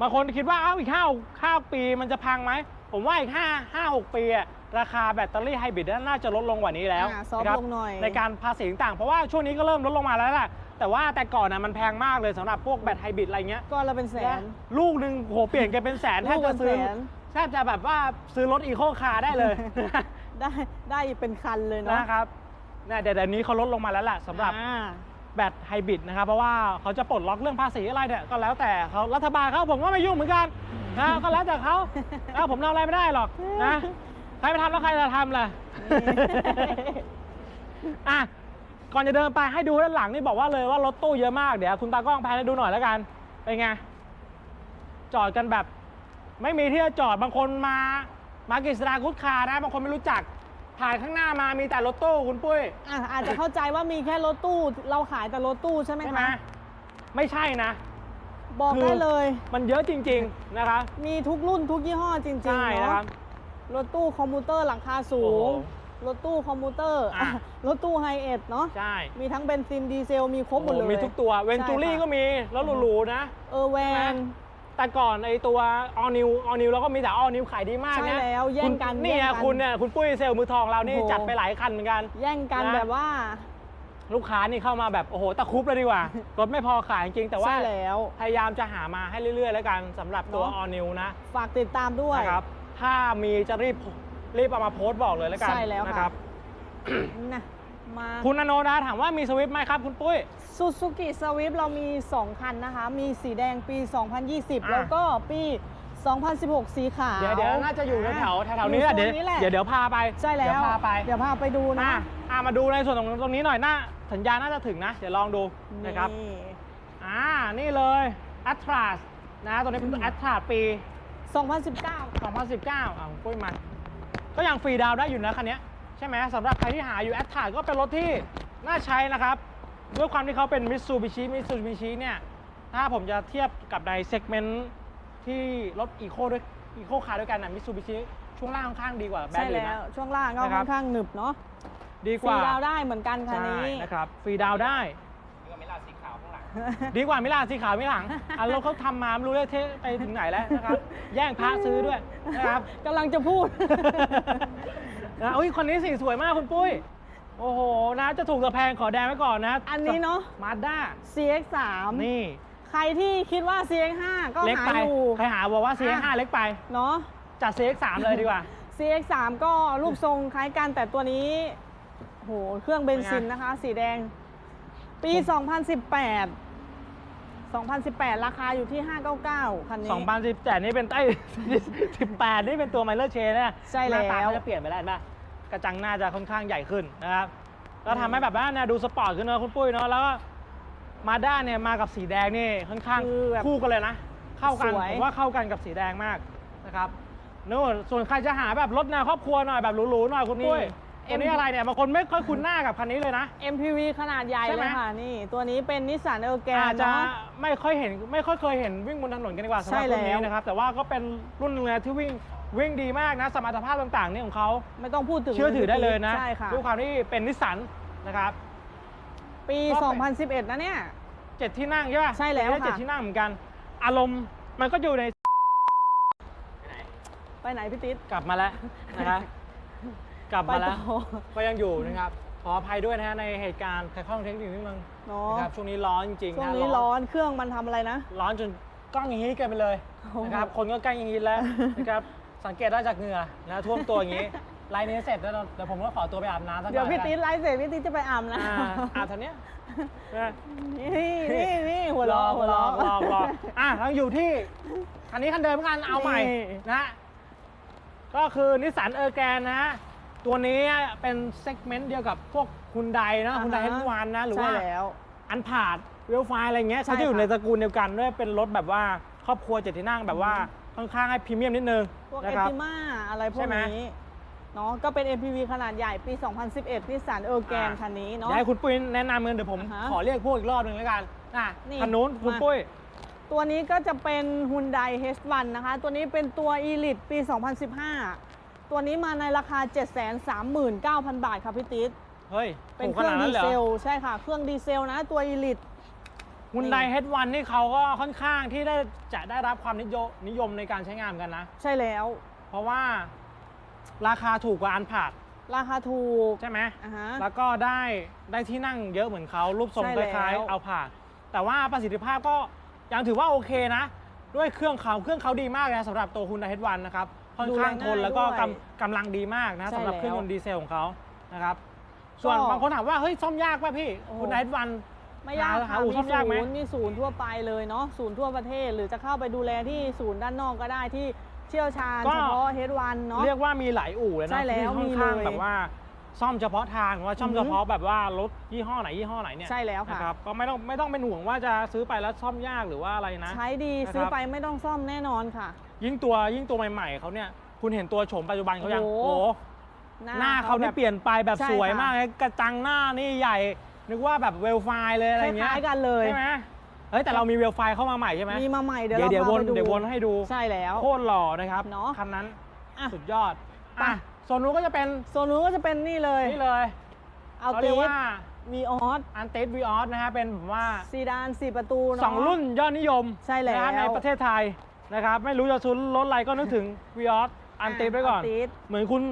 S1: บางคนคิดว่าอ้าวอีกห้าห้าปีมันจะพังไหม ผมว่าอีกห้าห้าหกปีอะราคาแบตเตอรี่ไฮบริดน่าจะลดลงกว่านี้แล้ว
S3: อ่าซอฟต์
S1: นะครับ
S3: ลงหน่อย
S1: ในการภาษีต่างๆเพราะว่าช่วงนี้ก็เริ่มลดลงมาแล้วแหละ แต่ว่าแต่ก่อนน่ะมันแพงมากเลยสำหรับพวกแบตไฮบริดอะไรเงี้ย
S3: ก็ละเป็นแสน
S1: ลูกหนึ่งโหเปลี่ยนกันเป็นแสนแทบ
S3: ลูกเป็
S1: จะ
S3: น
S1: ซื้อ
S3: แสน
S1: แทบจะแบบว่าซื้อรถอีโคคาร์ได้เลย
S3: ได้ได้เป็นคันเลยเนาะ
S1: นะครับเนี่ยเดี๋ยวเดี๋ยวนี้เขาลดลงมาแล้วแหละสำหรับ
S3: อ่า
S1: แบตไฮบริดนะครับเพราะว่าเขาจะปลดล็อกเรื่องภาษีอะไรเนี่ยก็แล้วแต่เขารัฐบาลเขาผมก็ไม่ยุ่งเหมือนกันนะก็แล้วแต่เขานะผมทำอะไรไม่ได้หรอกนะใครไปทำแล้วใครจะทำล่ะ อะ ก่อนจะเดินไปให้ดูด้านหลังนี่บอกว่าเลยว่ารถตู้เยอะมากเดี๋ยวคุณตากล้องแพนให้ดูหน่อยแล้วกันเป็นไงจอดกันแบบ ไม่มีที่จะจอดบางคนมามากิจสดาคุดคาร์นะบางคนไม่รู้จักผ่านข้างหน้ามามีแต่รถตู้คุณปุ้ย
S3: อะอาจจะเข้าใจว่ามีแค่รถตู้ เราขายแต่รถตู้ใช่ไหม
S1: ใช่ไหม
S3: คะ
S1: ไม่ใช่นะ
S3: บอก
S1: คือ
S3: ได้เลย
S1: มันเยอะจริง ๆนะครับ
S3: มีทุกรุ่นทุกยี่ห้อจริง
S1: ใช่
S3: ๆ
S1: นะครั
S3: เนาะ
S1: บ
S3: รถตู้คอมพิวเตอร์หลังคาสู
S1: โอ้โห
S3: ง รถตู้คอมพิวเตอร์
S1: อะ
S3: รถตู้ไฮเอทเนาะ
S1: ใช่
S3: มีทั้งเบนซินดีเซล มีครบหมดเลย
S1: โอ้โมีทุกตัวเวนจูรี่
S3: ใช่ค่ะ
S1: ก็มีแล้วหรูๆนะ
S3: เออแวน
S1: แต่ก่อนไอตัวออนิวออนิวเราก็มีแต่ออนิวขายดีมาก
S3: ใช่
S1: นะ
S3: แล้วแย่งกัน
S1: คุณนี่
S3: แย่
S1: ไง
S3: งกัน
S1: คุณเนี่ยคุณปุ้ยเซลล์มือทองเรานี่
S3: โอ้โห
S1: จัดไปหลายคันเหมือนกัน
S3: แย่งกัน
S1: นะ
S3: แบบว่า
S1: ลูกค้านี่เข้ามาแบบโอ้โหตะครุบเลยดีกว่า รถไม่พอขายจริงๆแต่ว่า
S3: ใช่แล้ว
S1: พยายามจะหามาให้เรื่อยๆ แล้วกันสำหรับตัว
S3: เนอะ
S1: ออนิวนะ
S3: ฝากติดตามด้วย
S1: นะครับ ถ้ามีจะรีบ รีบเอามาโพสต์บอกเลยแล้วกัน
S3: ใช่แล้วค่ะ
S1: นะครับ
S3: นะมา
S1: คุณอโนดาถามว่ามีสวิฟต์ไหมครับ คุณปุ้ย
S3: ซูซูกิสวิฟเรามี 2 คันนะคะ มีสีแดงปี 2020
S1: อะ
S3: แล้วก็ปี 2016 สีขาว
S1: เดี๋ยวเดี๋ยวน่าจะอยู่แถวๆแถวๆนี้แหละ
S3: อ
S1: เดี๋ยว
S3: โซแหละ
S1: เดี๋ยวเดี๋ยวพาไป
S3: ใช่แล้ว
S1: เดี๋ยวพาไป
S3: เดี๋ยวพาไปดูนะ
S1: อะอะมาดูในส่วนของตรงนี้หน่อยน่าสัญญาณน่าจะถึงนะ เดี๋ยวลองดูนะครับ
S3: นี่
S1: อ่า นี่เลยอัตราสนะ ตัวนี้เป็นอัตราปี
S3: 2019
S1: 2019อะผมปุ้ยมา ก็ยังฟรีดาวน์ได้อยู่นะคันเนี้ยใช่ไหมสำหรับใครที่หาอยู่แอตทาก็เป็นรถที่น่าใช้นะครับด้วยความที่เขาเป็นมิ t ซูบิชิมิ t ซูบิชิเนี่ยถ้าผมจะเทียบกับในเซกเมนต์ที่รถอีโคด้วยอีโคคาร์ด้วยกันนะมิ t ซูบิชิช่วงล่างค่อนข้างดีกว่าแบรน
S3: ใช่
S1: ด์อื่น
S3: แล้
S1: นะ
S3: ว ช่วงล่างก็
S1: นะครับ
S3: ค่อนข้างหนึบเนาะ
S1: ดี
S3: ฟ
S1: ก
S3: รี
S1: ว่า
S3: ดาวน์ได้เหมือนกันคัน
S1: ใช่
S3: นี้
S1: นะครับฟรีดาวน์ได้ ดีกว่ามิลานสีขาวมิหลังอะรถเขาทำมาไม่รู้เลยเทไปถึงไหนแล้วนะครับ แย่งพระซื้อด้วยนะครับ
S3: กำลังจะพูด
S1: นะอุ้ยคนนี้สีสวยมากคุณปุ้ย โอ้โหนะจะถูกจะแพงขอแดงไว้ก่อนนะ
S3: อันนี้เนอะ
S1: มาด้า
S3: CX3
S1: นี่
S3: ใครที่คิดว่า CX5 ก็
S1: เล็ก
S3: หา
S1: ไป
S3: อยู่
S1: ใครหาบอกว่า CX5 เล็กไป
S3: เนาะ
S1: จัด CX3 เลยดีกว่า
S3: CX3 ก็รูปทรงคล้ายกันแต่ตัวนี้โหเครื่องเบนซิน
S1: เป็นไง
S3: นะคะ สีแดง ปี 2018 2018 ราคาอยู่ที่ 599 คันนี้
S1: 2017นี่เป็นไอ้18 นี่เป็นตัวไมเลอร์เชนนะ
S3: ใช่
S1: หน้าตา
S3: แล้ว
S1: เขาจะเปลี่ยนไปแล้วเห็นปะกระจังหน้าจะค่อนข้างใหญ่ขึ้นนะครับแล้วทำให้แบบว่าเนี่ยดูสปอร์ตขึ้นเนอะคุณปุ้ยเนาะแล้วก็มาด้าเนี่ยมากับสีแดงนี่ค่อนข้าง
S3: คือแบบ
S1: คู่กันเลยนะ เข้ากัน
S3: สวย
S1: ผมว่าเข้ากันกับสีแดงมากนะครับนู่นส่วนใครจะหาแบบรถแนวครอบครัวหน่อยแบบหรูๆหน่อยคุณปุ้ย ตัวนี้อะไรเนี่ยบางคนไม่ค่อยคุ้นหน้ากับคันนี้เลยนะ
S3: MPV ขนาดใหญ่
S1: ใช่ไห
S3: เล
S1: ม
S3: ยค่ะนี่ ตัวนี้เป็นนิสสันเออร์แก
S1: อาจ
S3: น
S1: จะ
S3: เนาะ
S1: ไม่ค่อยเห็นไม่ค่อยเคยเห็นวิ่งบนถนนกันดีกว่าสำหรับ
S3: ใช่
S1: รุ่นนี้
S3: แล้ว
S1: นะครับแต่ว่าก็เป็นรุ่นหนึงเลยที่วิ่งวิ่งดีมากนะสมรรถภาพต่างๆนี่ของเขา
S3: ไม่ต้องพูดถึง
S1: เชื่อถือได้เลยนะ
S3: ใช่ค่ะ
S1: ด้วยความที่เป็นนิสสันนะครับ
S3: ปี
S1: ก็เป็น
S3: 2011 นะเนี่ย
S1: เจ็ดที่นั่งใช่ป่ะ
S3: ใช่แล้ว
S1: เป็นเจ็ด
S3: ค่ะ
S1: ที่นั่งเหมือนกัน อารมณ์มันก็อยู่ใน
S3: ไปไหนพี่ติ๊ด
S1: กลับมาแล้วนะครับ กลับ
S3: ไป
S1: มาแล้
S3: ต่
S1: ว
S3: อ
S1: ก็ยังอยู่นะครับ ขออภัยด้วยนะฮะในเหตุการณ์ขัดข้องเทคนิคนิดนึง
S3: เนาะ
S1: นะครับช่วงนี้ร้อนจริงๆ
S3: ช่วง
S1: นะ
S3: นี้ร้อนเครื่องมันทำอะไรนะ
S1: ร้อนจนกล้องอย่างนี้กันไปเลย
S3: โอ้โห
S1: นะครับคนก็ใกล้อย่างนี้แล้วนะครับสังเกตได้จากเหงื่อนะท่วมตัวอย่างนี้ไลน์นี้เสร็จแล้วเราเดี๋ยวผมก็ขอตัวไปอาบน้ำสักหน่อย
S3: เดี๋ยวพี่
S1: แล้วกัน
S3: ติ๊ดไลฟ์เสร็จพี่ติ๊ดจะไปอาบนะ
S1: อ่าอาบเท่านี้นะ
S3: นี่นี่นี่หัว
S1: หล
S3: เราะ
S1: อก
S3: หัว
S1: หลอ
S3: เราะ
S1: กหลอกหลอกอะเราอยู่ที่ คันนี้คันเดิมกันเอาใหม่
S3: นี่
S1: นะก็คือนิสสันเออร์แกนนะฮะ ตัวนี้เป็นเซกเมนต์เดียวกับพวกคุณไดนะคุณไดเฮนวันนะ หรือว่า
S3: ใช่แล้ว
S1: อันผาดเวลไฟอะไรเงี้ย
S3: ใช่
S1: เขาจะอยู่
S3: ค่ะ
S1: ในตระกูลเดียวกันด้วยเป็นรถแบบว่าครอบครัวเจ็ดที่นั่งแบบว่าค่อนข้างให้พรีเมียมนิดนึง
S3: พวก
S1: นะ
S3: เอ
S1: ครับ
S3: ติมาอะไรพว
S1: ใช่
S3: ก
S1: ไหม
S3: นี้เนาะก็เป็น MPV ขนาดใหญ่ปี 2011นิสสันเออร์แกน
S1: อ่า
S3: คันนี้
S1: เดี๋
S3: เนาะ
S1: ยวให้คุณปุ้ยแนะนำเงินเดี๋ยวผม
S3: อ่าฮะ
S1: ขอเรียกพวกอีกรอบหนึ่งแล้วกันอะ
S3: นี่
S1: คันนู้นคุณ
S3: มา
S1: ปุ้ย
S3: ตัวนี้ก็จะเป็น Hyundai H1 นะคะ ตัวนี้เป็นตัว Elite ปี 2015 ตัวนี้มาในราคา 739,000 บาทครับพี่ติ๊ด
S1: เฮ้ย
S3: เป็น
S1: ถูก
S3: เค
S1: ข
S3: รื่อ
S1: นาด
S3: ง
S1: นั้
S3: ดี
S1: นเหรอ
S3: เซลใช่ค่ะ เครื่องดีเซลนะตัว Elite
S1: คุณไดเฮดวันนี่เขาก็ค่อนข้างที่ได้จะได้รับความนิยมนิยมในการใช้งานเหมือนกันนะ
S3: ใช่แล้ว
S1: เพราะว่าราคาถูกกว่าอันผาด
S3: ราคาถูก
S1: ใช่ไหม
S3: อ่าฮะ
S1: แล้วก็ได้ได้ที่นั่งเยอะเหมือนเขารูปทรง
S3: ใช่
S1: ค
S3: แล้ว
S1: ล้ายๆเอาผาดแต่ว่าประสิทธิภาพก็ยังถือว่าโอเคนะ ด้วยเครื่องเขาเครื่องเขาดีมากนะสำหรับตัวคุณไดเฮดวันนะครับ ค่อนข้างทนแล้วก็กำกำลังดีมากนะ
S3: ใช่
S1: สำหรับ
S3: แล้ว
S1: เครื่องยนต์ดีเซลของเขานะครับส่วน
S3: ก็
S1: บางคนถามว่าเฮ้ยซ่อมยากป่ะพี่
S3: โอ้โห
S1: คุณไดเฮดวัน
S3: ไม่ยาก
S1: หา
S3: ค่ะ
S1: อู่
S3: มี
S1: ซ่อมยากไหม
S3: ศูนย์มีศูนย์ทั่วไปเลยเนาะศูนย์ทั่วประเทศ หรือจะเข้าไปดูแลที่ศูนย์ด้านนอกก็ได้ที่เชี่ยวชาญ
S1: ก็
S3: เฉพาะ H1 เนาะ
S1: เรียกว่ามีหลายอู่เลย
S3: ใช่
S1: นะ
S3: แล้ว
S1: ที่ค่อนข้าง
S3: มีเลย
S1: แบบว่าซ่อมเฉพาะทางหรือว่าซ่อม
S3: อือหื
S1: เฉ
S3: อ
S1: พาะแบบว่ารถยี่ห้อไหนยี่ห้อไหนเนี่ย
S3: ใช่แล้วค่ะ
S1: นะครับก็ไม่ต้องไม่ต้องเป็นห่วงว่าจะซื้อไปแล้วซ่อมยากหรือว่าอะไรนะ
S3: ใช้ดี
S1: นะครับ
S3: ซื้อไปไม่ต้องซ่อมแน่นอนค่ะ
S1: ยิ่งตัวยิ่งตัวใหม่ๆเขาเนี่ยคุณเห็นตัวโฉมปัจจุบันเขายัง
S3: โอ้
S1: โอ้
S3: โห
S1: โหหน้าเขาเนี่ย
S3: แบบ
S1: เปลี่ยนไปแบบ
S3: ใช่
S1: สวย
S3: ค่ะ
S1: มากเลยกระจังหน้านี่ใหญ่ นึกว่าแบบเวลไฟเลยอะไร
S3: ค
S1: เงี้ย
S3: ล้ายๆกันเลย
S1: ใช่ไหมเฮ้ยแต่เรามีเวลไฟเข้ามาใหม่ใช่ไหม
S3: มีมาใหม่เดี๋ยว
S1: เดี๋ยว
S3: เรา
S1: เดี๋ยววน
S3: พาไปดู
S1: เดี๋ยววนให้ดู
S3: ใช่แล้ว
S1: โคตรหล่อนะครับ
S3: เนอะ
S1: คันนั้น
S3: อะ
S1: สุดยอด
S3: ไป
S1: อะโซนนู้นก็จะเป็น
S3: โซนนู้นก็จะเป็นนี่เลย
S1: นี่เลย
S3: เอา
S1: เขา
S3: ตี
S1: เรียกว่า
S3: วีออส
S1: อันเตสวีออสนะฮะเป็นแบบว่า
S3: ซีดานสี่ประตูเนาะ
S1: สองรุ่นยอดนิยม
S3: ใช่แล้ว
S1: นะในประเทศไทย นะครับ ไม่รู้จะซื้อรถอะไรก็นึกถึงวีออสอันเตสไว้ก่อน
S3: นติด
S1: เหมือนคุณ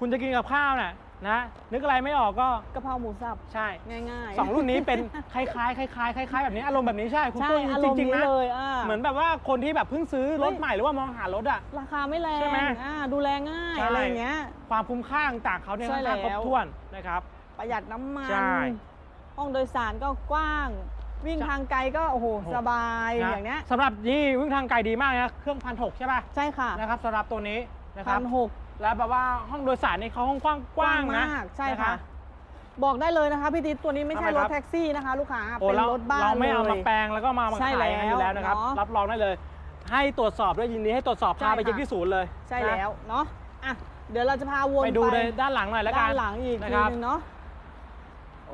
S1: คุณจะกินกับข้าวน่ะนะนึกอะไรไม่ออกก็
S3: กะเพราหมูสับ
S1: ใช่
S3: ง่ายๆ
S1: สองรุ่นนี้เป็นคล้ายๆคล้ายๆคล้ายๆแบบนี้อารมณ์แบบนี้ใช่คุณ
S3: ใช่
S1: ตุ้ย
S3: อาร
S1: จ
S3: มณ์
S1: ริงๆ
S3: นี้
S1: นะ
S3: เลยอ่า
S1: เหมือนแบบว่าคนที่แบบเพิ่งซื้อรถ
S3: เฮ้ย
S1: ใหม่หรือว่ามองหารถอะ
S3: ราคาไม่แรง
S1: ใช่ไหม
S3: อ่าดูแลง่าย
S1: ใช่
S3: อะไรอย่างเงี้ย
S1: ความคุ้มค่าต่างๆเขาเนี่ย
S3: ใช่
S1: ค่อนข้างครบ
S3: แล้ว
S1: ถ้วนนะครับ
S3: ประหยัดน้ำมัน
S1: ใช่
S3: ห้องโดยสารก็กว้าง วิ่ง
S1: ใช่
S3: ทางไกลก็โอ้โห
S1: โอ้โห
S3: สบาย
S1: นะ
S3: อย่างเนี้ย
S1: สำหรับนี่วิ่งทางไกลดีมากนะเครื่องพันหกใช่ป่ะ
S3: ใช่ค่ะ
S1: นะครับสำหรับตัวนี้นะครั
S3: พั
S1: บ
S3: นหก
S1: แล้วแบบว่าห้องโดยสารนี่เขาห้องกว้างกว้างนะ
S3: มากใช่
S1: น
S3: ค่ะ บอกได้เลยนะคะพี่ติ๊ดตัวนี้ไม่ใช่
S1: ทำไม
S3: ร
S1: ค
S3: ถ
S1: รับ
S3: แท็กซี่นะคะ ลูกค้า
S1: โอ้
S3: เป็น
S1: เรา
S3: รถบ้าน
S1: เราไม่เอา
S3: ล
S1: มายแปลงแล้วก็มามา
S3: ใช่
S1: ขายให้อยู่แล้วนะครับ
S3: แล้วเนอะ
S1: รับรองได้เลย ให้ตรวจสอบด้วยยินดีให้ตรวจสอบ
S3: ใช่
S1: พาไป
S3: ค่ะ
S1: เช็คที่ศูนย์เลย
S3: ใช่
S1: นะ
S3: แล้วเนาะอะเดี๋ยวเราจะพาวน
S1: ไปดูในด้านหลังหน่อยแล้วกัน
S3: ด้านหลังอีก
S1: นะ
S3: ที
S1: ครับ
S3: นึงเนาะ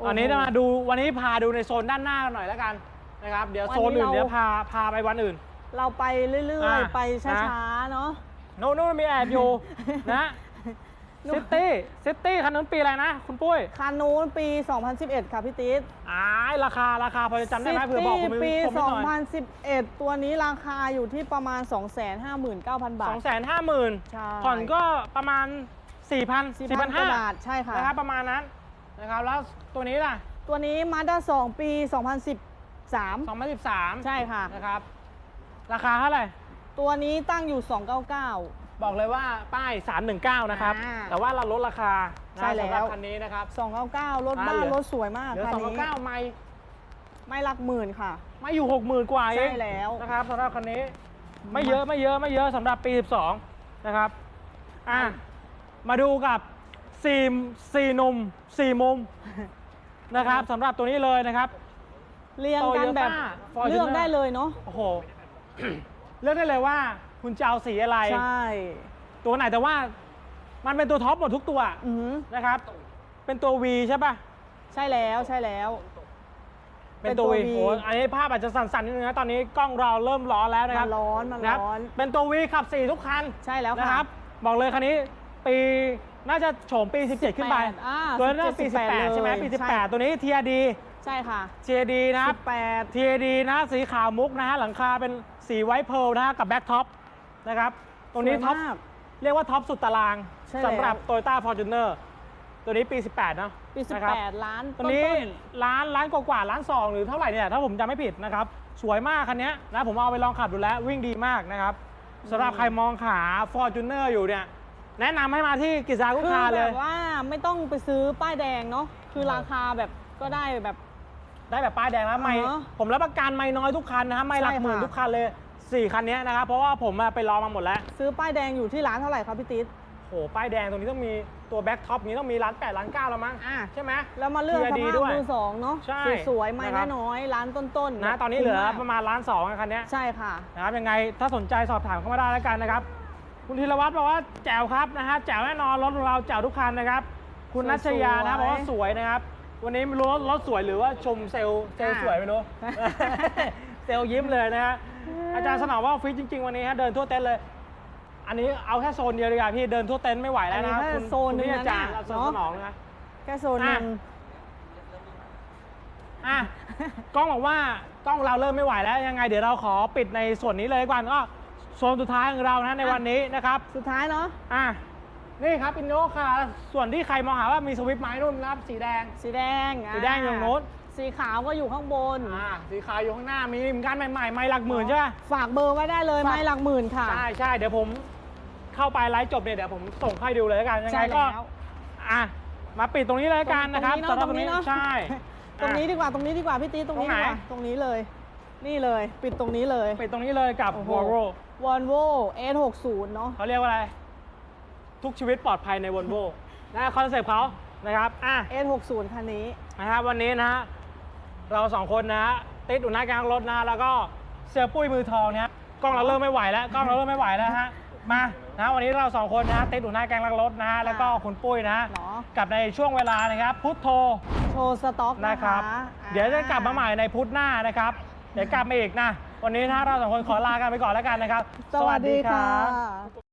S1: ตอนนี้
S3: โโห
S1: จะมาดูวันนี้พาดูในโซนด้านหน้ากันหน่อยแล้วกันนะครับ เดี๋ยว
S3: วันนี้
S1: โซนอื่น
S3: เรา
S1: เดี๋ยวพาพาไปวันอื่น
S3: เราไปเรื่อย
S1: อะ
S3: ๆ ไป
S1: นะ
S3: ช้าๆ เนาะ
S1: โน่นนู่นมีแอบอยู่ นะ
S3: นู่น
S1: ซิตี้ซิตี้คันนั้นปีอะไรนะคุณปุ้ย
S3: คันนู้นปี 2011 ค่ะพี่ติ๊ด
S1: อ้ายราคาราคาพอจะจำได้ไหมเผื่อบอกคุณ
S3: ปี
S1: ผู้ชมนิดหน่อย
S3: 2011 ตัวนี้ราคาอยู่ที่ประมาณ 259,000 บา
S1: ส
S3: ท
S1: องแสนห้าหมื่น
S3: ใช่
S1: ผ่อนก็ประมาณ4 0 0 0 4
S3: 4,000
S1: 5 0 0
S3: บาท ใช่ค่ะ
S1: นะครับประมาณนั้น นะครับ แล้วตัวนี้ล่ะ
S3: ตัวนี้มาด้า2ปี 2013
S1: 2013
S3: ใช่ค่ะ
S1: นะครับ ราคาเท่าไหร่
S3: ตัวนี้ตั้งอยู่ 299
S1: บอกเลยว่าป้าย 319 นะครับ
S3: อ่า
S1: แต่ว่าเราลดราคานะ
S3: ใช่แล้ว
S1: สำหรับคันนี้นะครับ
S3: 299 รถ
S1: อ่า
S3: บ้า
S1: เห
S3: น
S1: ลือ
S3: รถสวยมาก
S1: เหลือ
S3: คันนี้
S1: 299ไม่
S3: ไม่หลักหมื่นค่ะ
S1: ไม่อยู่ 60,000 กว่าเอง
S3: ใช่แล้ว
S1: นะครับสำหรับคันนี้ ไม่เยอะไม่เยอะไม่เยอะสำหรับปี 12 นะครับ อะ มาดูกับ 4 4หนุ่ม4มุมนะครับสำหรับตัวนี้เลยนะครับ
S3: เรียงกันแบบ
S1: Toyota Fortuner
S3: เลือกได้เลยเนาะ
S1: โอ้โห เลือกได้เลยว่าคุณจะเอาสีอะไร
S3: ใช่
S1: ตัวไหนแต่ว่ามันเป็นตัวท็อปหมดทุกตัว
S3: อือหือ
S1: นะครับ เป็นตัว V ใช่ปะ
S3: ใช่แล้วใช่แล้ว
S1: เป็นตัว V
S3: เป็นตัว V
S1: โอ้อันนี้ภาพอาจจะสั่นๆนิดนึงนะตอนนี้กล้องเราเริ่มร้อนแล้วนะค
S3: มั
S1: รับ
S3: นร้อนมัน
S1: นะครับ
S3: ร้อน
S1: เป็นตัว V ขับ 4 ทุกคัน
S3: ใช่แล้ว
S1: นะ
S3: ค่ะ
S1: ครับ บอกเลยคันนี้ปี น่าจะโฉมปี 17 ขึ้นไป
S3: อ่า
S1: ตัวนั้นปี
S3: 17
S1: 18 ใช่ไหมปี
S3: เลยใช่
S1: 18 ตัวนี้ TRD
S3: ใช่ค่ะ
S1: TRD นะครับ
S3: 18
S1: TAD นะสีขาวมุกนะฮะหลังคาเป็นสีไวท์เพร์ลนะฮะกับแบ็คท็อปนะครับตรงนี้
S3: สวย
S1: ท็อป
S3: มาก
S1: เรียกว่าท็อปสุดตาราง
S3: ใช่
S1: สำหรับ
S3: แล้ว
S1: Toyota Fortuner ตัวนี้ปี 18 เนอะ
S3: ปี
S1: นะครับ
S3: 18 ล้าน
S1: ตัวนี้
S3: ต้น
S1: ล้านล้านกว่าๆล้านสองหรือเท่าไหร่เนี่ยถ้าผมจำไม่ผิดนะครับ สวยมากคันเนี้ยนะผมเอาไปลองขับดูแล้ววิ่งดีมากนะครับสำหรับใครมองหา Fortuner อยู่เนี่ย แนะนำให้มาที่กิจการลูก
S3: คือ
S1: ค้าเล
S3: แบ
S1: ย
S3: บว่าไม่ต้องไปซื้อป้ายแดงเนาะคือ
S1: เออ
S3: ราคาแบบก็ได้แบบ
S1: ได้แบบป้ายแดงแล้วไม่
S3: อ๋อ
S1: ผมรับประกันไม่น้อยทุกคันนะฮะไม่หลัก
S3: ใช่ค่ะ
S1: หมื่นทุกคันเลยสี่คันนี้นะครับเพราะว่าผมอะไปลองมาหมดแล้ว
S3: ซื้อป้ายแดงอยู่ที่ร้านเท่าไหร่ครับพี่ติ๊ด
S1: โหป้ายแดงตรงนี้ต้องมีตัวแบ็คท็อปนี้ต้องมีร้านแปดร้านเก้าแล้วมั้ง
S3: อะ
S1: ใช่ไหม
S3: แล้วมาเลือกส
S1: ดี
S3: ภาพ
S1: ด้วย
S3: มือสองเนาะ
S1: ใช่
S3: สวยๆไม่
S1: นะครับ
S3: น้อยๆร้านต้นๆ
S1: นะ
S3: แบบ
S1: ตอนนี้เหลือ
S3: คุ้ม
S1: ป
S3: มาก
S1: ระมาณล้านสองคันนี้
S3: ใช่ค่ะ
S1: นะครับยังไงถ้าสนใจสอบถามเข้ามาได้แล้วกันนะครับ คุณธีรวัตรบอกว่าแจ๋วครับนะฮะแจ๋วแน่นอนรถของเราแจ๋วทุกคันนะครับ คุณนัชยานะ
S3: สวยๆ
S1: บอกว่าสวยนะครับ วันนี้ไม่รู้ว่ารถสวยหรือว่าชมเซลล์เซลล์
S3: อ่า
S1: สวยไม่รู้ เซลล์ยิ้มเลยนะฮะอาจารย์สนองว่าฟิตจริง ๆ วันนี้ฮะเดินทั่วเต็นท์เลย อันนี้เอาแค่โซนเดียวดีกว่าพี่เดินทั่วเต็นท์ไม่ไหวแล้วนะครับ
S3: อันนี้แค่
S1: คุณ
S3: โซนหนึ่ง
S1: คุณพี่อาจารย์
S3: นะ
S1: เอาโซน
S3: เนอะ
S1: สนองนะ
S3: แค่โซนหนึ่ง
S1: อะกล้องบอกว่ากล้องเราเริ่มไม่ไหวแล้วยังไง เดี๋ยวเราขอปิดในส่วนนี้เลยดีกว่อนก็ โซนสุดท้ายของเรานะในวันนี้นะครับ
S3: สุดท้ายเนาะ
S1: อะนี่ครับอินโนค่ะ ส่วนที่ใครมองหาว่ามีสวิปไม้นุ่นนะครับสีแดง
S3: สีแดงอะ
S1: สีแดงอยู่ตรงนู้น
S3: สีขาวก็อยู่ข้างบน
S1: อ่าสีขาวอยู่ข้างหน้ามีเหมือนกันใหม่ๆไม่หลักหมื่นใช่ไหม
S3: ฝากเบอร์ไว้ได้เลย
S1: ฝาก
S3: ไม่หลักหมื่นค่ะ
S1: ใช่ใช่เดี๋ยวผมเข้าไปไลฟ์จบเนี่ยเดี๋ยวผมส่งให้ดูเลยแล้วกันยัง
S3: ใช่
S1: ไงก็
S3: แล้ว
S1: อะมาปิดตรงนี้เลยแล้วกันนะครับ
S3: ตรงนี้เนอะ
S1: สำหบวั
S3: ตรงนี้เนอะ
S1: ใช่
S3: ตรงนี้
S1: อะ
S3: ดีกว่าตรงนี้ดีกว่าพี่ตีตรงนี้
S1: ตรง
S3: ดี
S1: ไหน
S3: กว่าตรงนี้เลย นี่เลย ปิดตรงนี้เลย
S1: ปิดตรงนี้เลยกับ
S3: โอ้โห
S1: Volvo
S3: Volvo S60 เนาะ
S1: เขาเรียกว่าอะไร ทุกชีวิตปลอดภัยใน Volvo นะคอนเซปต์เขานะครับอะ
S3: S60 คันนี้
S1: นะครับวันนี้นะฮะเราสองคนนะฮะติดอยู่หน้ากลางรถนะฮะแล้วก็เสือปุ้ยมือทองเนี่ยกล้องเราเริ่มไม่ไหวแล้วกล้องเราเริ่มไม่ไหวแล้วฮะมานะวันนี้เราสองคนนะฮะติดอยู่หน้ากลางรถนะฮะแล้วก็คุณปุ้ยนะฮะ
S3: เนาะ
S1: กับในช่วงเวลานะครับ พุทโธ
S3: โชว์สต็อกนะ
S1: นะค
S3: คะ
S1: รับ
S3: อ่
S1: เดี๋ยวจะกลับมาใหม่ในพุธหน้านะครับ เดี๋ยวกลับมาอีกนะ วันนี้นะเราสองคนขอลากันไปก่อนแล้วกันนะครับ
S3: สวัสดีค่ะ